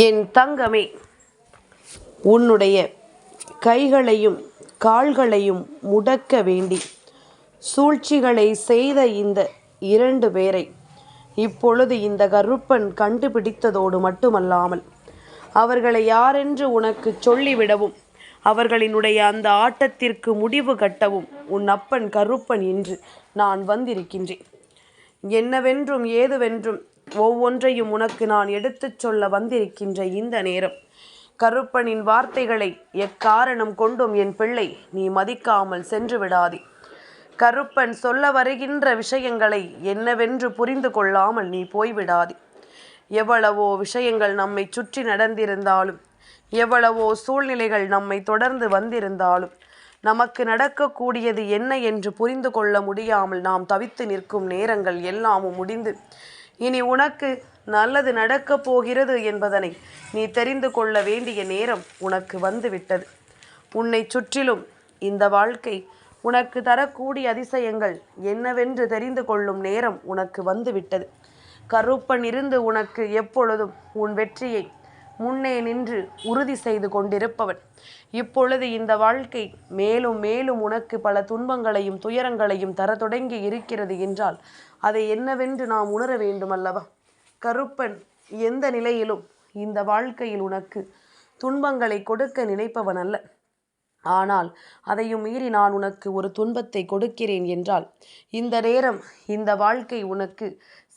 என் தங்கமே உன்னுடைய கைகளையும் கால்களையும் முடக்க வேண்டி சூழ்ச்சிகளை செய்த இந்த இரண்டு பேரை இப்பொழுது இந்த கருப்பன் கண்டுபிடித்ததோடு மட்டுமல்லாமல் அவர்களை யாரென்று உனக்கு சொல்லிவிடவும் அவர்களினுடைய அந்த ஆட்டத்திற்கு முடிவு கட்டவும் உன் அப்பன் கருப்பன் என்று நான் வந்திருக்கின்றேன். என்னவென்றும் ஏதுவென்றும் ஒவ்வொன்றையும் உனக்கு நான் எடுத்துச் சொல்ல வந்திருக்கின்ற இந்த நேரம். கருப்பனின் வார்த்தைகளை எக்காரணம் கொண்டும் என் பிள்ளை நீ மதிக்காமல் சென்று விடாதே. கருப்பன் சொல்ல வருகின்ற விஷயங்களை என்னவென்று புரிந்து கொள்ளாமல் நீ போய்விடாதே எவ்வளவோ விஷயங்கள் நம்மை சுற்றி நடந்திருந்தாலும் எவ்வளவோ சூழ்நிலைகள் நம்மை தொடர்ந்து வந்திருந்தாலும் நமக்கு நடக்கக்கூடியது என்ன என்று புரிந்து கொள்ள முடியாமல் நாம் தவித்து நிற்கும் நேரங்கள் எல்லாமும் முடிந்து. இனி உனக்கு நல்லது நடக்கப் போகிறது என்பதனை நீ தெரிந்து கொள்ள வேண்டிய நேரம் உனக்கு வந்துவிட்டது. உன்னை சுற்றிலும் இந்த வாழ்க்கை உனக்கு தரக்கூடிய அதிசயங்கள் என்னவென்று தெரிந்து கொள்ளும் நேரம் உனக்கு வந்துவிட்டது. கருப்பன் இருந்து உனக்கு எப்பொழுதும் உன் வெற்றியை முன்னே நின்று உறுதி செய்து கொண்டிருப்பவன். இப்பொழுது இந்த வாழ்க்கை மேலும் மேலும் உனக்கு பல துன்பங்களையும் துயரங்களையும் தர தொடங்கி இருக்கிறது என்றால் அதை என்னவென்று நாம் உணர வேண்டும் அல்லவா கருப்பன் எந்த நிலையிலும் இந்த வாழ்க்கையில் உனக்கு துன்பங்களை கொடுக்க நினைப்பவன் அல்ல. ஆனால் அதையும் மீறி நான் உனக்கு ஒரு துன்பத்தை கொடுக்கிறேன் என்றால் இந்த நேரம் இந்த வாழ்க்கை உனக்கு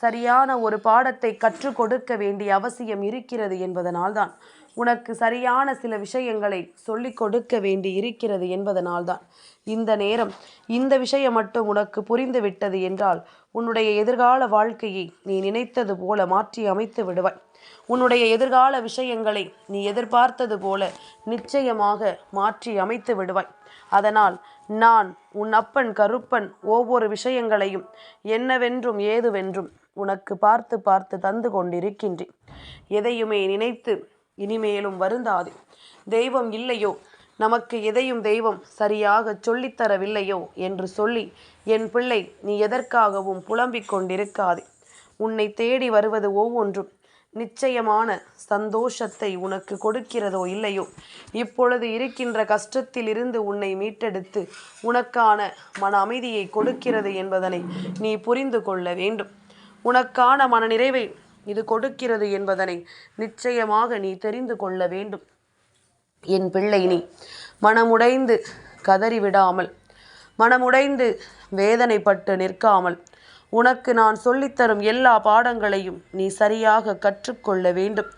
சரியான ஒரு பாடத்தை கற்றுக் கொடுக்க வேண்டிய அவசியம் இருக்கிறது என்பதனால்தான். உனக்கு சரியான சில விஷயங்களை சொல்லிக் கொடுக்க வேண்டி இருக்கிறது என்பதனால்தான். இந்த நேரம் இந்த விஷயம் மட்டும் உனக்கு புரிந்து விட்டது என்றால் உன்னுடைய எதிர்கால வாழ்க்கையை நீ நினைத்தது போல மாற்றி அமைத்து விடுவாய். உன்னுடைய எதிர்கால விஷயங்களை நீ எதிர்பார்த்தது போல நிச்சயமாக மாற்றி அமைத்து விடுவாய். அதனால் நான் உன் அப்பன் கருப்பன் ஒவ்வொரு விஷயங்களையும் என்னவென்றும் ஏதுவென்றும் உனக்கு பார்த்து பார்த்து தந்து கொண்டிருக்கின்றேன். எதையுமே நினைத்து இனிமேலும் வருந்தாது. தெய்வம் இல்லையோ? நமக்கு எதையும் தெய்வம் சரியாக சொல்லித்தரவில்லையோ என்று சொல்லி என் பிள்ளை நீ எதற்காகவும் புலம்பிக் கொண்டிருக்காதே. உன்னை தேடி வருவது ஒவ்வொன்றும் நிச்சயமான சந்தோஷத்தை உனக்கு கொடுக்கிறதோ இல்லையோ? இப்பொழுது இருக்கின்ற கஷ்டத்தில் இருந்து உன்னை மீட்டெடுத்து உனக்கான மன அமைதியை கொடுக்கிறது என்பதனை நீ புரிந்து கொள்ள வேண்டும். உனக்கான மனநிறைவை இது கொடுக்கிறது என்பதனை நிச்சயமாக நீ தெரிந்து கொள்ள வேண்டும். என் பிள்ளை நீ மனமுடைந்து கதறிவிடாமல் மனமுடைந்து வேதனைப்பட்டு நிற்காமல் உனக்கு நான் சொல்லித்தரும் எல்லா பாடங்களையும் நீ சரியாக கற்றுக்கொள்ள வேண்டும்.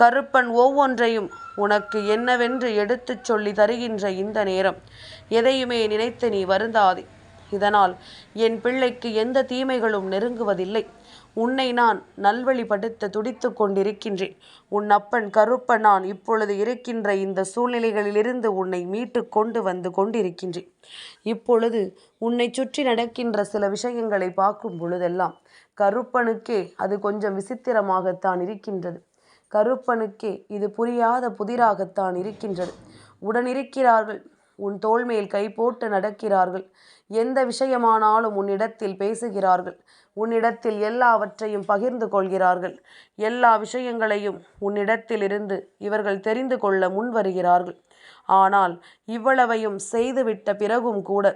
கருப்பன் ஒவ்வொன்றையும் உனக்கு என்னவென்று எடுத்துச் சொல்லி தருகின்ற இந்த நேரம் எதையுமே நினைத்து நீ வருந்தாதே. இதனால் என் பிள்ளைக்கு எந்த தீமைகளும் நெருங்குவதில்லை. உன்னை நான் நல்வழிப்படுத்த துடித்து கொண்டிருக்கின்றேன். உன் அப்பன் கருப்ப நான் இப்பொழுது இருக்கின்ற இந்த சூழ்நிலைகளிலிருந்து உன்னை மீட்டு கொண்டு வந்து கொண்டிருக்கின்றேன். இப்பொழுது உன்னை சுற்றி நடக்கின்ற சில விஷயங்களை பார்க்கும் பொழுதெல்லாம் கருப்பனுக்கே அது கொஞ்சம் விசித்திரமாகத்தான் இருக்கின்றது. கருப்பனுக்கே இது புரியாத புதிராகத்தான் இருக்கின்றது. உடனிருக்கிறார்கள் உன் தோள் மேல் கை போட்டு நடக்கிறார்கள். எந்த விஷயமானாலும் உன்னிடத்தில் பேசுகிறார்கள். உன்னிடத்தில் எல்லாவற்றையும் பகிர்ந்து கொள்கிறார்கள். எல்லா விஷயங்களையும் உன்னிடத்தில் இருந்து இவர்கள் தெரிந்து கொள்ள முன் வருகிறார்கள். ஆனால் இவ்வளவையும் செய்துவிட்ட பிறகும் கூட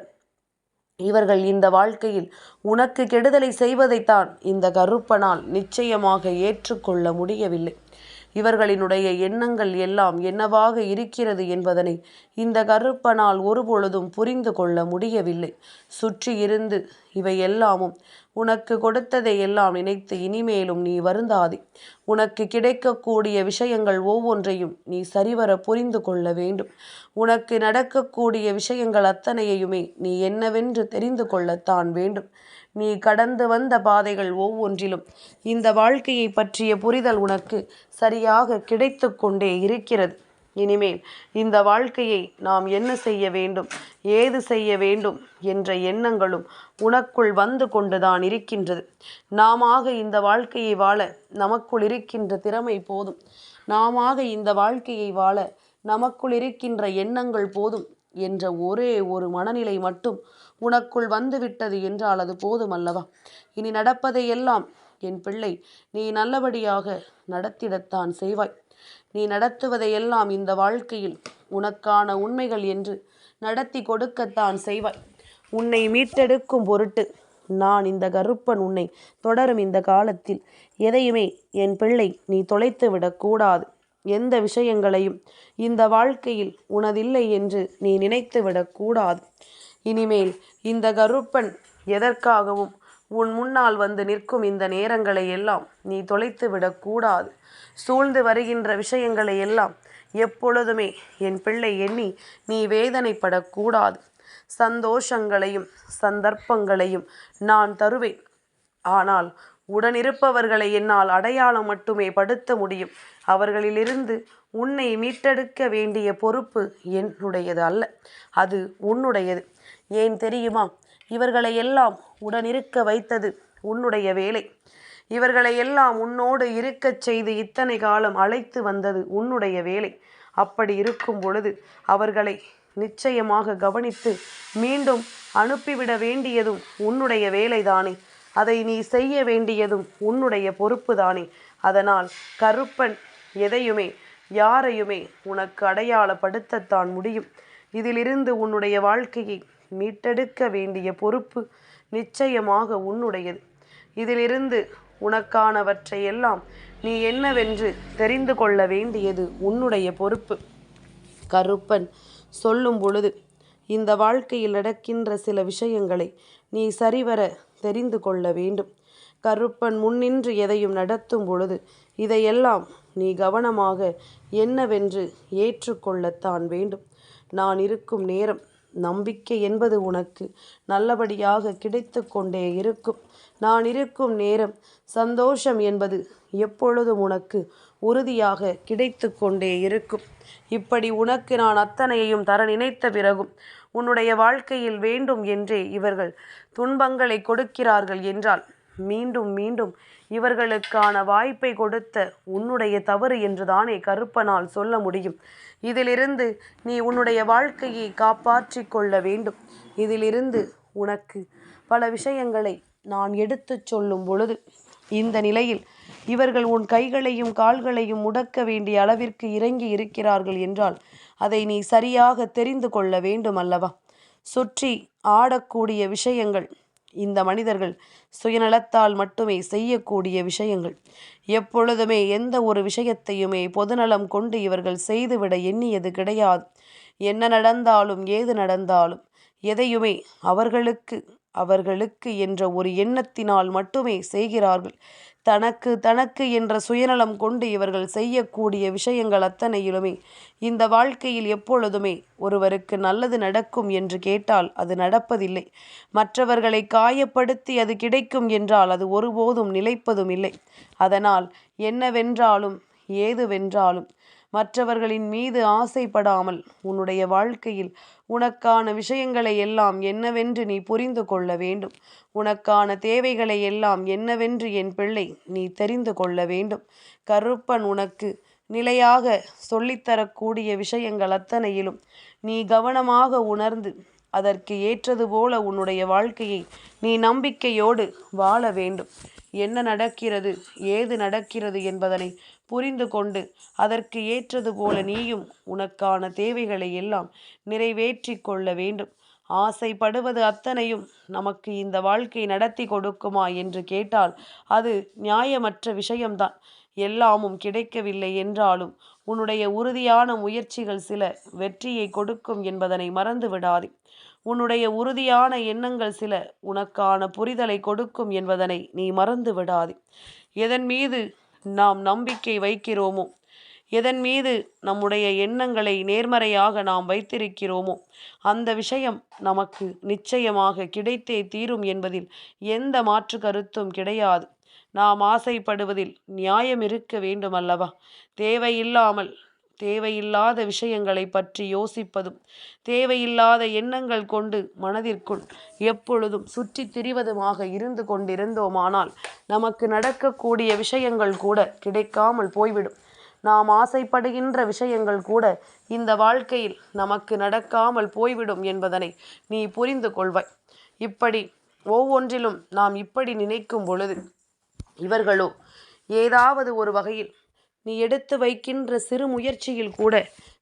இவர்கள் இந்த வாழ்க்கையில் உனக்கு கெடுதலை செய்வதைத்தான் இந்த கருப்பனால் நிச்சயமாக ஏற்றுக்கொள்ள முடியவில்லை. இவர்களினுடைய எண்ணங்கள் எல்லாம் என்னவாக இருக்கிறது என்பதனை இந்த கருப்பனால் ஒருபொழுதும் புரிந்து கொள்ள முடியவில்லை. சுற்றி இருந்து இவை எல்லாமும் உனக்கு கொடுத்ததை எல்லாம் நினைத்து இனிமேலும் நீ வருந்தாதே. உனக்கு கிடைக்கக்கூடிய விஷயங்கள் ஒவ்வொன்றையும் நீ சரிவர புரிந்து கொள்ள வேண்டும். உனக்கு நடக்கக்கூடிய விஷயங்கள் அத்தனையுமே நீ என்னவென்று தெரிந்து கொள்ளத்தான் வேண்டும். நீ கடந்து வந்த பாதைகள் ஒவ்வொன்றிலும் இந்த வாழ்க்கையை பற்றிய புரிதல் உனக்கு சரியாக கிடைத்து கொண்டே இருக்கிறது. இனிமேல் இந்த வாழ்க்கையை நாம் என்ன செய்ய வேண்டும் ஏது செய்ய வேண்டும் என்ற எண்ணங்களும் உனக்குள் வந்து கொண்டுதான் இருக்கின்றது. நாம இந்த வாழ்க்கையை வாழ நமக்குள் இருக்கின்ற திறமை போதும். நாம இந்த வாழ்க்கையை வாழ நமக்குள் இருக்கின்ற எண்ணங்கள் போதும் என்ற ஒரே ஒரு மனநிலை மட்டும் உனக்குள் வந்துவிட்டது என்றால் அது போதும் அல்லவா இனி நடப்பதையெல்லாம் என் பிள்ளை நீ நல்லபடியாக நடத்திடத்தான் செய்வாய். நீ நடத்துவதையெல்லாம் இந்த வாழ்க்கையில் உனக்கான உண்மைகள் என்று நடத்தி கொடுக்கத்தான் செய்வாய். உன்னை மீட்டெடுக்கும் பொருட்டு நான் இந்த கருப்பன் உன்னை தொடரும் இந்த காலத்தில் எதையுமே என் பிள்ளை நீ தொலைத்து விடக்கூடாது எந்த விஷயங்களையும் இந்த வாழ்க்கையில் உனதில்லை என்று நீ நினைத்து விடக்கூடாது இனிமேல் இந்த கருப்பன் எதற்காகவும் உன் முன்னால் வந்து நிற்கும் இந்த நேரங்களை எல்லாம் நீ தொலைத்து விடக்கூடாது. சூழ்ந்து வருகின்ற விஷயங்களை எல்லாம் எப்பொழுதுமே என் பிள்ளை எண்ணி நீ வேதனைப்படக்கூடாது. சந்தோஷங்களையும் சந்தர்ப்பங்களையும் நான் தருவேன். ஆனால் உடனிருப்பவர்களை என்னால் அடையாளம் மட்டுமே படுத்த முடியும். அவர்களிலிருந்து உன்னை மீட்டெடுக்க வேண்டிய பொறுப்பு என்னுடையது அல்ல. அது உன்னுடையது. ஏன் தெரியுமா? இவர்களை எல்லாம் உடனிருக்க வைத்தது உன்னுடைய வேலை. இவர்களை எல்லாம் உன்னோடு இருக்கச் செய்து இத்தனை காலம் அழைத்து வந்தது உன்னுடைய வேலை. அப்படி இருக்கும் பொழுது அவர்களை நிச்சயமாக கவனித்து மீண்டும் அனுப்பிவிட வேண்டியதும் உன்னுடைய வேலைதானே. அதை நீ செய்ய வேண்டியதும் உன்னுடைய பொறுப்பு தானே அதனால் கருப்பன் எதையுமே யாரையுமே உனக்கு அடையாளப்படுத்தத்தான் முடியும். இதிலிருந்து உன்னுடைய வாழ்க்கையை மீட்டெடுக்க வேண்டிய பொறுப்பு நிச்சயமாக உன்னுடையது. இதிலிருந்து உனக்கானவற்றையெல்லாம் நீ என்னவென்று தெரிந்து கொள்ள வேண்டியது உன்னுடைய பொறுப்பு. கருப்பன் சொல்லும் பொழுது இந்த வாழ்க்கையில் நடக்கின்ற சில விஷயங்களை நீ சரிவர தெரிந்து கொள்ள வேண்டும். கருப்பன் முன்னின்று எதையும் நடத்தும் பொழுது இதையெல்லாம் நீ கவனமாக என்னவென்று ஏற்றுக்கொள்ளத்தான் வேண்டும். நான் இருக்கும் நேரம் நம்பிக்கை என்பது உனக்கு நல்லபடியாக கிடைத்து கொண்டே இருக்கும். நான் இருக்கும் நேரம் சந்தோஷம் என்பது எப்பொழுதும் உனக்கு உறுதியாக கிடைத்து கொண்டே இருக்கும். இப்படி உனக்கு நான் அத்தனையையும் தர நினைத்த பிறகும் உன்னுடைய வாழ்க்கையில் வேண்டும் என்றே இவர்கள் துன்பங்களை கொடுக்கிறார்கள் என்றால் மீண்டும் மீண்டும் இவர்களுக்கான வாய்ப்பை கொடுத்த உன்னுடைய தவறு என்றுதானே கருப்பனால் சொல்ல முடியும். இதிலிருந்து நீ உன்னுடைய வாழ்க்கையை காப்பாற்றி கொள்ள வேண்டும். இதிலிருந்து உனக்கு பல விஷயங்களை நான் எடுத்துச் சொல்லும் பொழுது இந்த நிலையில் இவர்கள் உன் கைகளையும் கால்களையும் முடக்க வேண்டிய அளவிற்கு இறங்கி இருக்கிறார்கள் என்றால் அதை நீ சரியாக தெரிந்து கொள்ள வேண்டும் அல்லவா? சுற்றி ஆடக்கூடிய விஷயங்கள் இந்த மனிதர்கள் சுயநலத்தால் மட்டுமே செய்யக்கூடிய விஷயங்கள். எப்பொழுதுமே எந்த ஒரு விஷயத்தையுமே பொதுநலம் கொண்டு இவர்கள் செய்துவிட எண்ணியது கிடையாது. என்ன நடந்தாலும் ஏது நடந்தாலும் எதையுமே அவர்களுக்கு அவர்களுக்கு என்ற ஒரு எண்ணத்தினால் மட்டுமே செய்கிறார்கள். தனக்கு தனக்கு என்ற சுயநலம் கொண்டு இவர்கள் செய்யக்கூடிய விஷயங்கள் அத்தனையிலுமே இந்த வாழ்க்கையில் எப்பொழுதுமே ஒருவருக்கு நல்லது நடக்கும் என்று கேட்டால் அது நடப்பதில்லை. மற்றவர்களை காயப்படுத்தி அது கிடைக்கும் என்றால் அது ஒருபோதும் நிலைப்பதும் இல்லை. அதனால் என்னவென்றாலும் ஏதுவென்றாலும் மற்றவர்களின் மீது ஆசைப்படாமல் உன்னுடைய வாழ்க்கையில் உனக்கான விஷயங்களை எல்லாம் என்னவென்று நீ புரிந்து கொள்ள வேண்டும். உனக்கான தேவைகளை எல்லாம் என்னவென்று என் பிள்ளை நீ தெரிந்து கொள்ள வேண்டும். கருப்பன் உனக்கு நிலையாக சொல்லித்தரக்கூடிய விஷயங்கள் அத்தனையிலும் நீ கவனமாக உணர்ந்து அதற்கு ஏற்றது போல உன்னுடைய வாழ்க்கையை நீ நம்பிக்கையோடு வாழ வேண்டும். என்ன நடக்கிறது ஏது நடக்கிறது என்பதனை புரிந்து கொண்டு அதற்கு ஏற்றது போல நீயும் உனக்கான தேவைகளை எல்லாம் நிறைவேற்றி கொள்ள வேண்டும். ஆசைப்படுவது அத்தனையும் நமக்கு இந்த வாழ்க்கை நடத்தி கொடுக்குமா என்று கேட்டால் அது நியாயமற்ற விஷயம்தான். எல்லாமும் கிடைக்கவில்லை என்றாலும் உன்னுடைய உறுதியான முயற்சிகள் சில வெற்றியை கொடுக்கும் என்பதனை மறந்து விடாதே. உன்னுடைய உறுதியான எண்ணங்கள் சில உனக்கான புரிதலை கொடுக்கும் என்பதனை நீ மறந்து விடாதே. எதன் மீது நாம் நம்பிக்கை வைக்கிறோமோ? எதன் மீது நம்முடைய எண்ணங்களை நேர்மறையாக நாம் வைத்திருக்கிறோமோ? அந்த விஷயம் நமக்கு நிச்சயமாக கிடைத்தே தீரும் என்பதில் எந்த மாற்று கருத்தும் கிடையாது. நாம் ஆசைப்படுவதில் நியாயம் இருக்க வேண்டும் அல்லவா தேவையில்லாமல் தேவையில்லாத விஷயங்களை பற்றி யோசிப்பதும் தேவையில்லாத எண்ணங்கள் கொண்டு மனதிற்குள் எப்பொழுதும் சுற்றி திரிவதுமாக இருந்து கொண்டிருந்தோமானால் நமக்கு நடக்கக்கூடிய விஷயங்கள் கூட கிடைக்காமல் போய்விடும். நாம் ஆசைப்படுகின்ற விஷயங்கள் கூட இந்த வாழ்க்கையில் நமக்கு நடக்காமல் போய்விடும் என்பதனை நீ புரிந்து கொள்வாய். இப்படி ஒவ்வொன்றிலும் நாம் இப்படி நினைக்கும் பொழுது இவர்களோ ஏதாவது ஒரு வகையில் நீ எடுத்து வைக்கின்ற சிறு முயற்சியில் கூட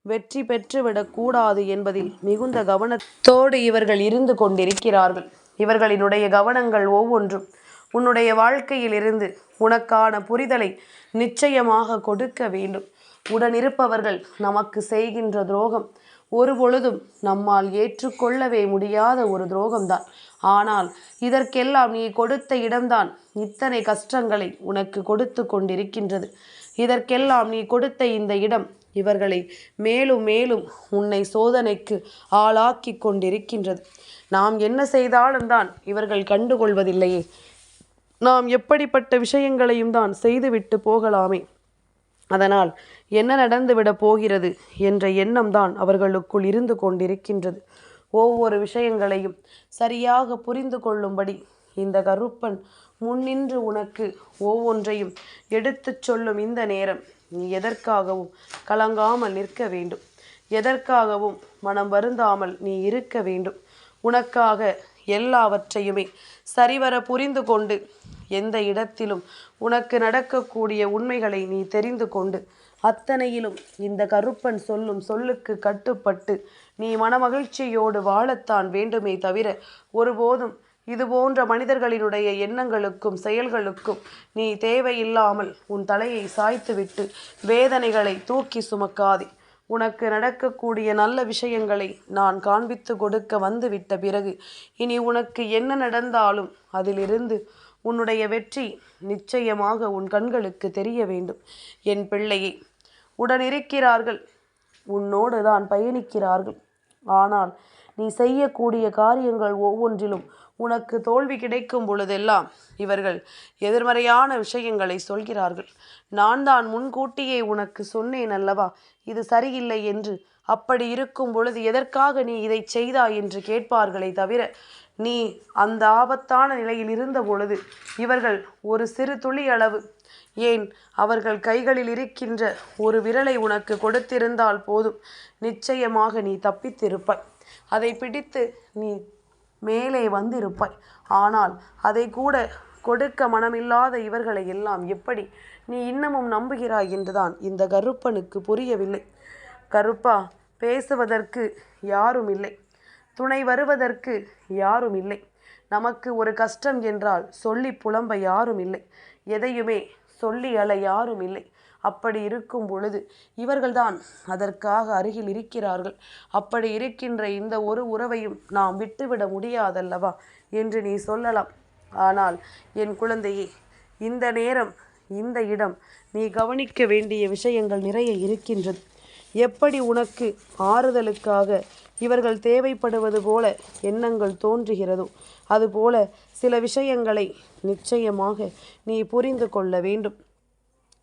வெற்றி பெற்றுவிடக் கூடாது என்பதில் மிகுந்த கவனத்தோடு இவர்கள் இருந்து கொண்டிருக்கிறார்கள். இவர்களினுடைய கவனங்கள் ஒவ்வொன்றும் உன்னுடைய வாழ்க்கையிலிருந்து உனக்கான புரிதலை நிச்சயமாக கொடுக்க வேண்டும். உடனிருப்பவர்கள் நமக்கு செய்கின்ற துரோகம் ஒரு பொழுதும் நம்மால் ஏற்றுக்கொள்ளவே முடியாத ஒரு துரோகம்தான். ஆனால் இதற்கெல்லாம் நீ கொடுத்த இடம்தான் இத்தனை கஷ்டங்களை உனக்கு கொடுத்து கொண்டிருக்கின்றது. இதற்கெல்லாம் நீ கொடுத்த இந்த இடம் இவர்களை மேலும் மேலும் உன்னை சோதனைக்கு ஆளாக்கி கொண்டிருக்கின்றது. நாம் என்ன செய்தாலும் தான் இவர்கள் கண்டுகொள்வதில்லையே. நாம் எப்படிப்பட்ட விஷயங்களையும் தான் செய்துவிட்டு போகலாமே. அதனால் என்ன நடந்துவிடப் போகிறது என்ற எண்ணம் தான் அவர்களுக்குள் இருந்து கொண்டிருக்கின்றது. ஒவ்வொரு விஷயங்களையும் சரியாக புரிந்து கொள்ளும்படி இந்த கருப்பன் முன்னின்று உனக்கு ஒவ்வொன்றையும் எடுத்துச் சொல்லும் இந்த நேரம். நீ எதற்காகவும் கலங்காமல் நிற்க வேண்டும். எதற்காகவும் மனம் வருந்தாமல் நீ இருக்க வேண்டும். உனக்காக எல்லாவற்றையுமே சரிவர புரிந்து கொண்டு எந்த இடத்திலும் உனக்கு நடக்கக்கூடிய உண்மைகளை நீ தெரிந்து கொண்டு அத்தனையிலும் இந்த கருப்பன் சொல்லும் சொல்லுக்கு கட்டுப்பட்டு நீ மனமகிழ்ச்சியோடு வாழத்தான் வேண்டுமே தவிர ஒருபோதும் இது போன்ற மனிதர்களினுடைய எண்ணங்களுக்கும் செயல்களுக்கும் நீ தேவையில்லாமல் உன் தலையை சாய்த்துவிட்டு வேதனைகளை தூக்கி சுமக்காதே. உனக்கு நடக்கக்கூடிய நல்ல விஷயங்களை நான் காண்பித்து கொடுக்க வந்துவிட்ட பிறகு இனி உனக்கு என்ன நடந்தாலும் அதிலிருந்து உன்னுடைய வெற்றி நிச்சயமாக உன் கண்களுக்கு தெரிய வேண்டும். என் பிள்ளையே உடனிருக்கிறார்கள். உன்னோடு தான் பயணிக்கிறார்கள். ஆனால் நீ செய்யக்கூடிய காரியங்கள் ஒவ்வொன்றிலும் உனக்கு தோல்வி கிடைக்கும் பொழுதெல்லாம் இவர்கள் எதிர்மறையான விஷயங்களை சொல்கிறார்கள். நான் தான் முன்கூட்டியே உனக்கு சொன்னேன் அல்லவா? இது சரியில்லை என்று. அப்படி இருக்கும் பொழுது எதற்காக நீ இதை செய்தாய் என்று கேட்பார்களே தவிர நீ அந்த ஆபத்தான நிலையில் இருந்த பொழுது இவர்கள் ஒரு சிறு துளி அளவு. ஏன்? அவர்கள் கைகளில் இருக்கின்ற ஒரு விரலை உனக்கு கொடுத்திருந்தால் போதும். நிச்சயமாக நீ தப்பித்திருப்பாய். அதை பிடித்து நீ மேலே வந்திருப்பாய். ஆனால் அதை கூட கொடுக்க மனமில்லாத இவர்களை எல்லாம் எப்படி நீ இன்னமும் நம்புகிறாய் என்றுதான் இந்த கருப்பனுக்கு புரியவில்லை. கருப்பா பேசுவதற்கு யாரும் இல்லை துணை வருவதற்கு யாரும் இல்லை நமக்கு ஒரு கஷ்டம் என்றால் சொல்லி புலம்ப யாரும் இல்லை எதையுமே சொல்லி அழ யாரும் இல்லை அப்படி இருக்கும் பொழுது இவர்கள்தான் அதற்காக அருகில் இருக்கிறார்கள். அப்படி இருக்கின்ற இந்த ஒரு உறவையும் நாம் விட்டுவிட முடியாதல்லவா என்று நீ சொல்லலாம். ஆனால் என் குழந்தையே இந்த நேரம் இந்த இடம் நீ கவனிக்க வேண்டிய விஷயங்கள் நிறைய இருக்கின்றது. எப்படி உனக்கு ஆறுதலுக்காக இவர்கள் தேவைப்படுவது போல எண்ணங்கள் தோன்றுகிறதோ அதுபோல சில விஷயங்களை நிச்சயமாக நீ புரிந்து கொள்ள வேண்டும்.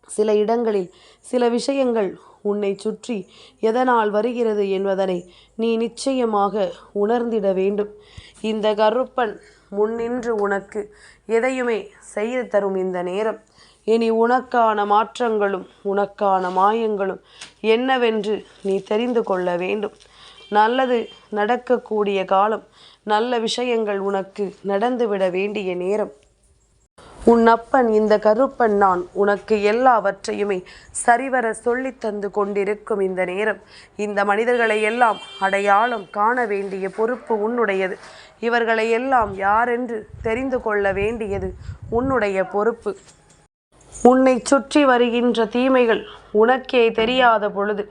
சில இடங்களில் சில விஷயங்கள் உன்னை சுற்றி எதனால் வருகிறது என்பதனை நீ நிச்சயமாக உணர்ந்திட வேண்டும். இந்த கருப்பன் முன்னின்று உனக்கு எதையுமே செய்து தரும் இந்த நேரம். இனி உனக்கான மாற்றங்களும் உனக்கான மாயங்களும் என்னவென்று நீ தெரிந்து கொள்ள வேண்டும். நல்லது நடக்கக்கூடிய காலம் நல்ல விஷயங்கள் உனக்கு நடந்துவிட வேண்டிய நேரம். உன் அப்பன் இந்த கருப்பன் நான். உனக்கு எல்லாவற்றையுமே சரிவர சொல்லி தந்து கொண்டிருக்கும் இந்த நேரம். இந்த மனிதர்களை எல்லாம் அடையாளம் காண வேண்டிய பொறுப்பு உன்னுடையது. இவர்களை எல்லாம் யாரென்று தெரிந்து கொள்ள வேண்டியது உன்னுடைய பொறுப்பு. உன்னை சுற்றி வருகின்ற தீமைகள் உனக்கே தெரியாத பொழுது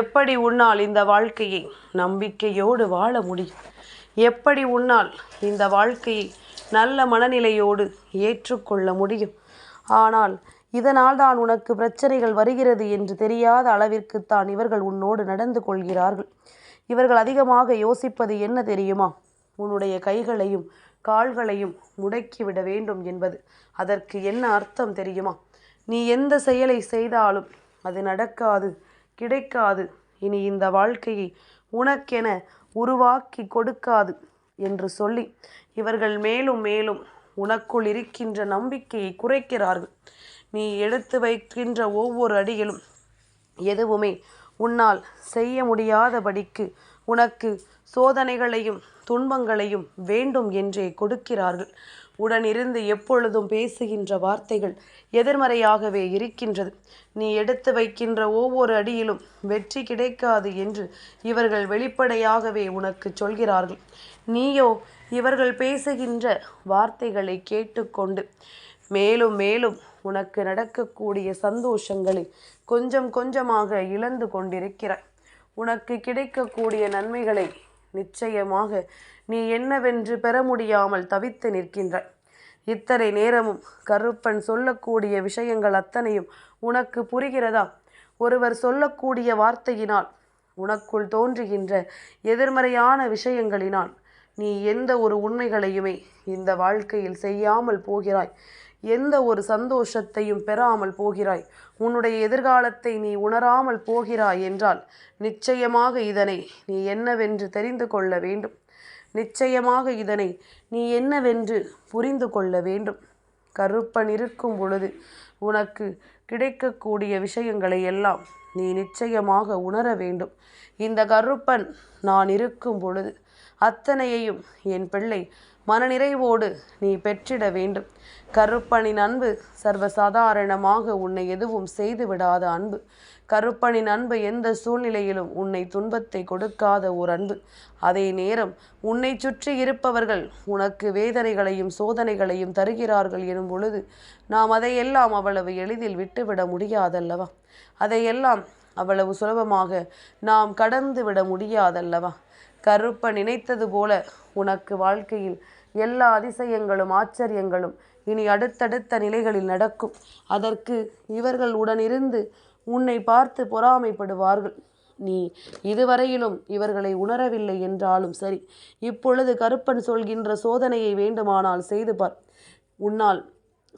எப்படி உன்னால் இந்த வாழ்க்கையை நம்பிக்கையோடு வாழ முடியும்? எப்படி உன்னால் இந்த வாழ்க்கையை நல்ல மனநிலையோடு ஏற்றுக்கொள்ள முடியும். ஆனால் இதனால் தான் உனக்கு பிரச்சனைகள் வருகிறது என்று தெரியாத அளவிற்குத்தான் இவர்கள் உன்னோடு நடந்து கொள்கிறார்கள். இவர்கள் அதிகமாக யோசிப்பது என்ன தெரியுமா? உன்னுடைய கைகளையும் கால்களையும் முடக்கிவிட வேண்டும் என்பது. அதற்கு என்ன அர்த்தம் தெரியுமா? நீ எந்த செயலை செய்தாலும் அது நடக்காது கிடைக்காது. இனி இந்த வாழ்க்கையை உனக்கென உருவாக்கி கொடுக்காது. என்று சொல்லி இவர்கள் மேலும் மேலும் உனக்குள் இருக்கின்ற நம்பிக்கையை குறைக்கிறார்கள். நீ எடுத்து வைக்கின்ற ஒவ்வொரு அடியிலும் எதுவுமே உன்னால் செய்ய முடியாதபடிக்கு உனக்கு சோதனைகளையும் துன்பங்களையும் வேண்டும் என்றே கொடுக்கிறார்கள். உடனிருந்து எப்பொழுதும் பேசுகின்ற வார்த்தைகள் எதிர்மறையாகவே இருக்கின்றது. நீ எடுத்து வைக்கின்ற ஒவ்வொரு அடியிலும் வெற்றி கிடைக்காது என்று இவர்கள் வெளிப்படையாகவே உனக்கு சொல்கிறார்கள். நீயோ இவர்கள் பேசுகின்ற வார்த்தைகளை கேட்டுக்கொண்டு மேலும் மேலும் உனக்கு நடக்கக்கூடிய சந்தோஷங்களை கொஞ்சம் கொஞ்சமாக இழந்து கொண்டிருக்கிறாய். உனக்கு கிடைக்கக்கூடிய நன்மைகளை நிச்சயமாக நீ என்னவென்று பெற முடியாமல் தவித்து நிற்கின்றாய். இத்தனை நேரமும் கருப்பன் சொல்லக்கூடிய விஷயங்கள் அத்தனையும் உனக்கு புரிகிறதா? ஒருவர் சொல்லக்கூடிய வார்த்தையினால் உனக்குள் தோன்றுகின்ற எதிர்மறையான விஷயங்களினால் நீ எந்த ஒரு உண்மைகளையுமே இந்த வாழ்க்கையில் செய்யாமல் போகிறாய். எந்த ஒரு சந்தோஷத்தையும் பெறாமல் போகிறாய். உன்னுடைய எதிர்காலத்தை நீ உணராமல் போகிறாய் என்றால் நிச்சயமாக இதனை நீ என்னவென்று தெரிந்து கொள்ள வேண்டும். நிச்சயமாக இதனை நீ என்னவென்று புரிந்து கொள்ள வேண்டும். கருப்பன் இருக்கும் பொழுது உனக்கு கிடைக்கக்கூடிய விஷயங்களை எல்லாம் நீ நிச்சயமாக உணர வேண்டும். இந்த கருப்பன் நான் இருக்கும் பொழுது அத்தனையையும் என் பிள்ளை மனநிறைவோடு நீ பெற்றிட வேண்டும். கருப்பனின் அன்பு சர்வசாதாரணமாக உன்னை எதுவும் செய்து விடாத அன்பு. கருப்பனின் அன்பு எந்த சூழ்நிலையிலும் உன்னை துன்பத்தை கொடுக்காத ஒரு அன்பு. அதே நேரம் உன்னை சுற்றி இருப்பவர்கள் உனக்கு வேதனைகளையும் சோதனைகளையும் தருகிறார்கள் எனும் பொழுது நாம் அதையெல்லாம் அவ்வளவு எளிதில் விட்டுவிட முடியாதல்லவா? அதையெல்லாம் அவ்வளவு சுலபமாக நாம் கடந்து விட முடியாதல்லவா? கருப்ப நினைத்தது போல உனக்கு வாழ்க்கையில் எல்லா அதிசயங்களும் ஆச்சரியங்களும் இனி அடுத்தடுத்த நிலைகளில் நடக்கும். அதற்கு இவர்கள் உடனிருந்து உன்னை பார்த்து பொறாமைப்படுவார்கள். நீ இதுவரையிலும் இவர்களை உணரவில்லை என்றாலும் சரி இப்பொழுது கருப்பன் சொல்கின்ற சோதனையை வேண்டுமானால் செய்து பார். உன்னால்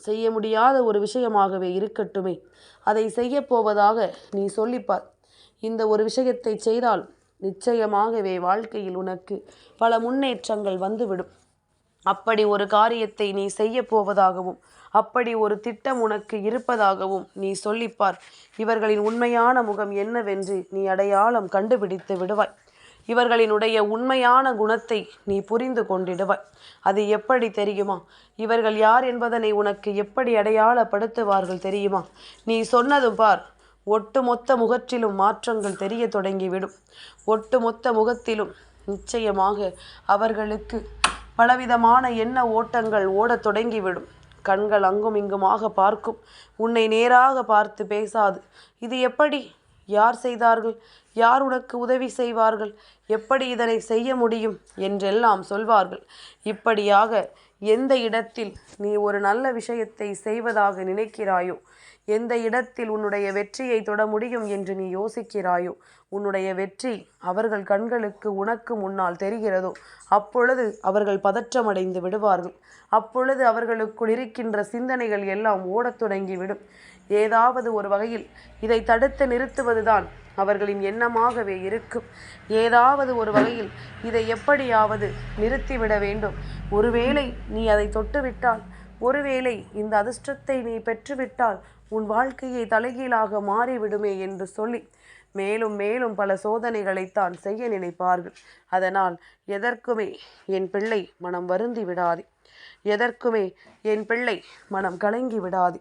செய்ய முடியாத ஒரு விஷயமாகவே இருக்கட்டுமே. அதை செய்யப்போவதாக நீ சொல்லிப்பார் இந்த ஒரு விஷயத்தை செய்தால் நிச்சயமாகவே வாழ்க்கையில் உனக்கு பல முன்னேற்றங்கள் வந்துவிடும். அப்படி ஒரு காரியத்தை நீ செய்ய போவதாகவும் அப்படி ஒரு திட்டம் உனக்கு இருப்பதாகவும் நீ சொல்லிப்பார். இவர்களின் உண்மையான முகம் என்னவென்று நீ அடையாளம் கண்டுபிடித்து விடுவாய். இவர்களினுடைய உண்மையான குணத்தை நீ புரிந்து கொண்டிடுவாய். அது எப்படி தெரியுமா? இவர்கள் யார் என்பதனை உனக்கு எப்படி அடையாளப்படுத்துவார்கள் தெரியுமா? நீ சொன்னதும் பார் ஒட்டுமொத்த முகற்றிலும் மாற்றங்கள் தெரிய தொடங்கிவிடும். ஒட்டுமொத்த முகத்திலும் நிச்சயமாக அவர்களுக்கு பலவிதமான எண்ண ஓட்டங்கள் ஓடத் தொடங்கிவிடும். கண்கள் அங்கும் இங்குமாக பார்க்கும். உன்னை நேராக பார்த்து பேசாது. இது எப்படி? யார் செய்தார்கள்? யார் உனக்கு உதவி செய்வார்கள்? எப்படி இதனை செய்ய முடியும்? என்றெல்லாம் சொல்வார்கள். இப்படியாக எந்த இடத்தில் நீ ஒரு நல்ல விஷயத்தை செய்வதாக நினைக்கிறாயோ? எந்த இடத்தில் உன்னுடைய வெற்றியை தொட முடியும் என்று நீ யோசிக்கிறாயோ? உன்னுடைய வெற்றி அவர்கள் கண்களுக்கு உனக்கு முன்னால் தெரிகிறதோ? அப்பொழுது அவர்கள் பதற்றமடைந்து விடுவார்கள். அப்பொழுது அவர்களுக்குள் இருக்கின்ற சிந்தனைகள் எல்லாம் ஓடத் தொடங்கிவிடும். ஏதாவது ஒரு வகையில் இதை தடுத்து நிறுத்துவதுதான் அவர்களின் எண்ணமாகவே இருக்கும். ஏதாவது ஒரு வகையில் இதை எப்படியாவது நிறுத்திவிட வேண்டும். ஒருவேளை நீ அதை தொட்டுவிட்டால் ஒருவேளை இந்த அதிர்ஷ்டத்தை நீ பெற்றுவிட்டால் உன் வாழ்க்கையை தலைகீழாக மாறிவிடுமே என்று சொல்லி மேலும் மேலும் பல சோதனைகளைத்தான் செய்ய நினைப்பார்கள். அதனால் எதற்குமே என் பிள்ளை மனம் வருந்தி விடாது. எதற்குமே என் பிள்ளை மனம் கலங்கி விடாது.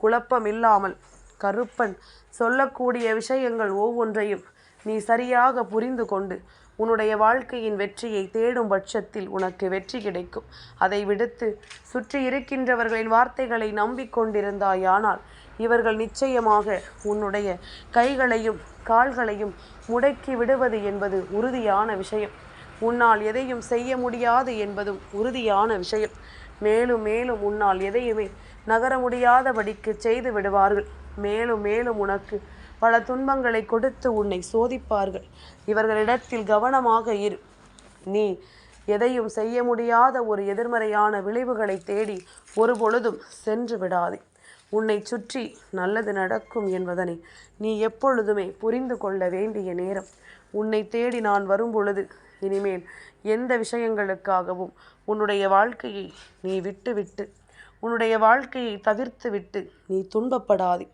குழப்பம் இல்லாமல் கருப்பன் சொல்லக்கூடிய விஷயங்கள் ஒவ்வொன்றையும் நீ சரியாக புரிந்து கொண்டு உன்னுடைய வாழ்க்கையின் வெற்றியை தேடும் பட்சத்தில் உனக்கு வெற்றி கிடைக்கும். அதை விடுத்து சுற்றி இருக்கின்றவர்களின் வார்த்தைகளை நம்பிக்கொண்டிருந்தாயானால் இவர்கள் நிச்சயமாக உன்னுடைய கைகளையும் கால்களையும் முடக்கி விடுவது என்பது உறுதியான விஷயம். உன்னால் எதையும் செய்ய முடியாது என்பதும் உறுதியான விஷயம். மேலும் மேலும் உன்னால் எதையுமே நகர முடியாதபடிக்கு செய்து விடுவார்கள். மேலும் மேலும் உனக்கு பல துன்பங்களை கொடுத்து உன்னை சோதிப்பார்கள். இவர்களிடத்தில் கவனமாக இரு. நீ எதையும் செய்ய முடியாத ஒரு எதிர்மறையான விளைவுகளை தேடி ஒரு பொழுதும் சென்று விடாதே. உன்னை சுற்றி நல்லது நடக்கும் என்பதனை நீ எப்பொழுதுமே புரிந்து கொள்ள வேண்டிய நேரம். உன்னை தேடி நான் வரும் பொழுது இனிமேல் எந்த விஷயங்களுக்காகவும் உன்னுடைய வாழ்க்கையை நீ விட்டுவிட்டு உன்னுடைய வாழ்க்கையை தவிர்த்து விட்டு நீ துன்பப்படாதே.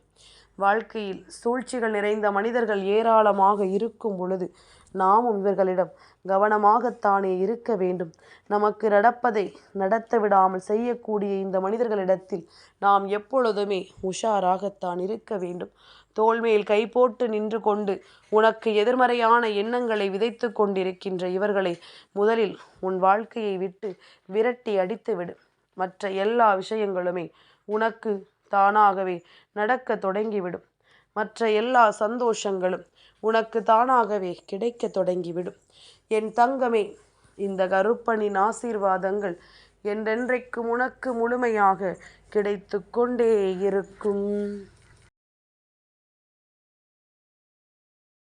வாழ்க்கையில் சூழ்ச்சிகள் நிறைந்த மனிதர்கள் ஏராளமாக இருக்கும் பொழுது நாமும் இவர்களிடம் கவனமாகத்தானே இருக்க வேண்டும். நமக்கு நடப்பதை நடத்த விடாமல் செய்யக்கூடிய இந்த மனிதர்களிடத்தில் நாம் எப்பொழுதுமே உஷாராகத்தான் இருக்க வேண்டும். தோல்மையில் கை போட்டு நின்று கொண்டு உனக்கு எதிர்மறையான எண்ணங்களை விதைத்து கொண்டிருக்கின்ற இவர்களை முதலில் உன் வாழ்க்கையை விட்டு விரட்டி அடித்துவிடு. மற்ற எல்லா விஷயங்களுமே உனக்கு தானாகவே நடக்க தொடங்கிவிடும். மற்ற எல்லா சந்தோஷங்களும் உனக்கு தானாகவே கிடைக்க தொடங்கிவிடும். என் தங்கமே இந்த கருப்பனின் ஆசீர்வாதங்கள் என்றென்றைக்கும் உனக்கு முழுமையாக கிடைத்து கொண்டே இருக்கும்.